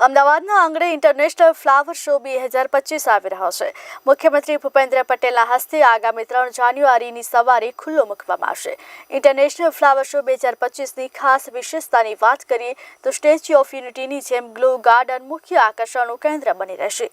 અમદાવાદના આંગણે international flower show બે હજાર પચીસ આવી રહ્યો છે. મુખ્યમંત્રી ભૂપેન્દ્ર પટેલના હસ્તે આગામી ત્રણ જાન્યુઆરીની સવારે ખુલ્લો મૂકવામાં આવશે. ઇન્ટરનેશનલ ફ્લાવર શો બે હજાર પચીસની ખાસ વિશેષતાની વાત કરીએ તો સ્ટેચ્યુ ઓફ યુનિટીની જેમ ગ્લો ગાર્ડન મુખ્ય આકર્ષણનું કેન્દ્ર બની રહેશે.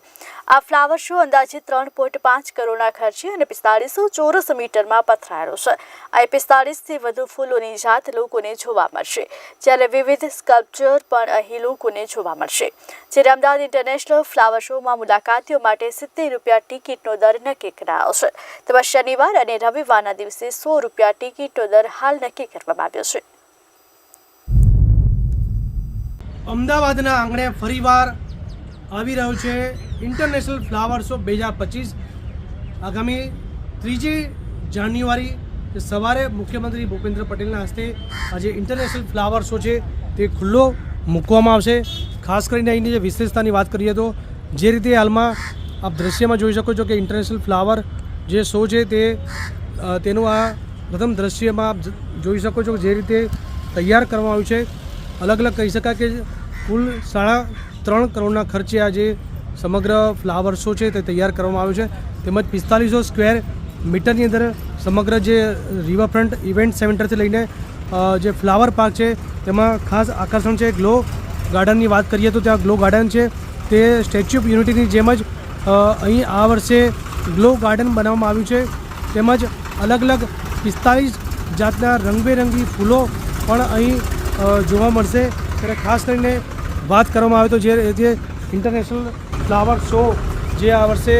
આ ફ્લાવર શો અંદાજે ત્રણ પોઈન્ટ પાંચ કરોડના ખર્ચે અને પિસ્તાળીસો ચોરસ મીટરમાં પથરાયેલો છે. આ પિસ્તાળીસથી વધુ ફૂલોની જાત લોકોને જોવા મળશે. જ્યારે વિવિધ સ્કલ્પચર પણ અહીં લોકોને જોવા મળશે. જ્યારે અમદાવાદ ઇન્ટરનેશનલ ફ્લાવર શોમાં મુલાકાતીઓ માટે સિત્તેર રૂપિયા ટિકિટનો દર નક્કી કરાયો છે. તેમાં શનિવાર અને રવિવારના દિવસે સો રૂપિયા ટિકિટનો દર હાલ નક્કી કરવામાં આવ્યો છે. અમદાવાદના આંગણે ફરીવાર આવી રહ્યો છે ઇન્ટરનેશનલ ફ્લાવર શો બે હજાર પચીસ. આગામી ત્રીજી જાન્યુઆરી સવારે મુખ્યમંત્રી ભૂપેન્દ્ર પટેલના હસ્તે આજે ઇન્ટરનેશનલ ફ્લાવર શો છે તે ખુલ્લો મૂકવામાં આવશે. ખાસ કરીને અહીંની જે વિશેષતાની વાત કરીએ તો જે રીતે હાલમાં આપ દ્રશ્યમાં જોઈ શકો છો કે ઇન્ટરનેશનલ ફ્લાવર જે શો છે તે તેનું આ પ્રથમ દ્રશ્યમાં આપ જોઈ શકો છો જે રીતે તૈયાર કરવામાં આવ્યું છે. અલગ અલગ કહી શકાય કે કુલ સાડા ત્રણ કરોડના ખર્ચે આ જે સમગ્ર ફ્લાવર શો છે તે તૈયાર કરવામાં આવ્યો છે. તેમજ પિસ્તાલીસો સ્ક્વેર મીટરની અંદર સમગ્ર જે રિવરફ્રન્ટ ઇવેન્ટ સેન્ટરથી લઈને જે ફ્લાવર પાર્ક છે, તેમાં ખાસ આકર્ષણ છે ગ્લો ગાર્ડનની વાત કરીએ તો ત્યાં ગ્લો ગાર્ડન છે. તે સ્ટેચ્યુ ઓફ યુનિટીની જેમ જ અહીં આ વર્ષે ગ્લો ગાર્ડન બનાવવામાં આવ્યું છે. તેમજ અલગ અલગ પિસ્તાળીસ જાતના રંગબેરંગી ફૂલો પણ અહીં જોવા મળશે. ત્યારે ખાસ કરીને વાત કરવામાં આવે તો જે ઇન્ટરનેશનલ ફ્લાવર શો જે આ વર્ષે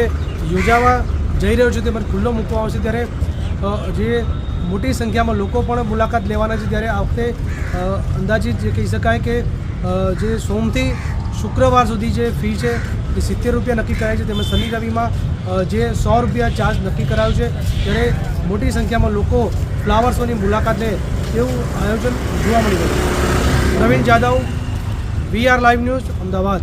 યોજાવા જઈ રહ્યો છે તેમજ ખુલ્લો મૂકવામાં આવશે. ત્યારે જે મોટી સંખ્યામાં લોકો પણ મુલાકાત લેવાના છે. ત્યારે આ વખતે અંદાજિત જે કહી શકાય કે જે સોમથી શુક્રવાર સુધી જે ફી છે એ સિત્તેર રૂપિયા નક્કી કરાય છે. તેમજ શનિ રવિમાં જે સો રૂપિયા ચાર્જ નક્કી કરાયું છે. ત્યારે મોટી સંખ્યામાં લોકો ફ્લાવર શોની મુલાકાત લે તેવું આયોજન જોવા મળી રહ્યું છે. Naveen Jadav, V R live news, Ahmedabad.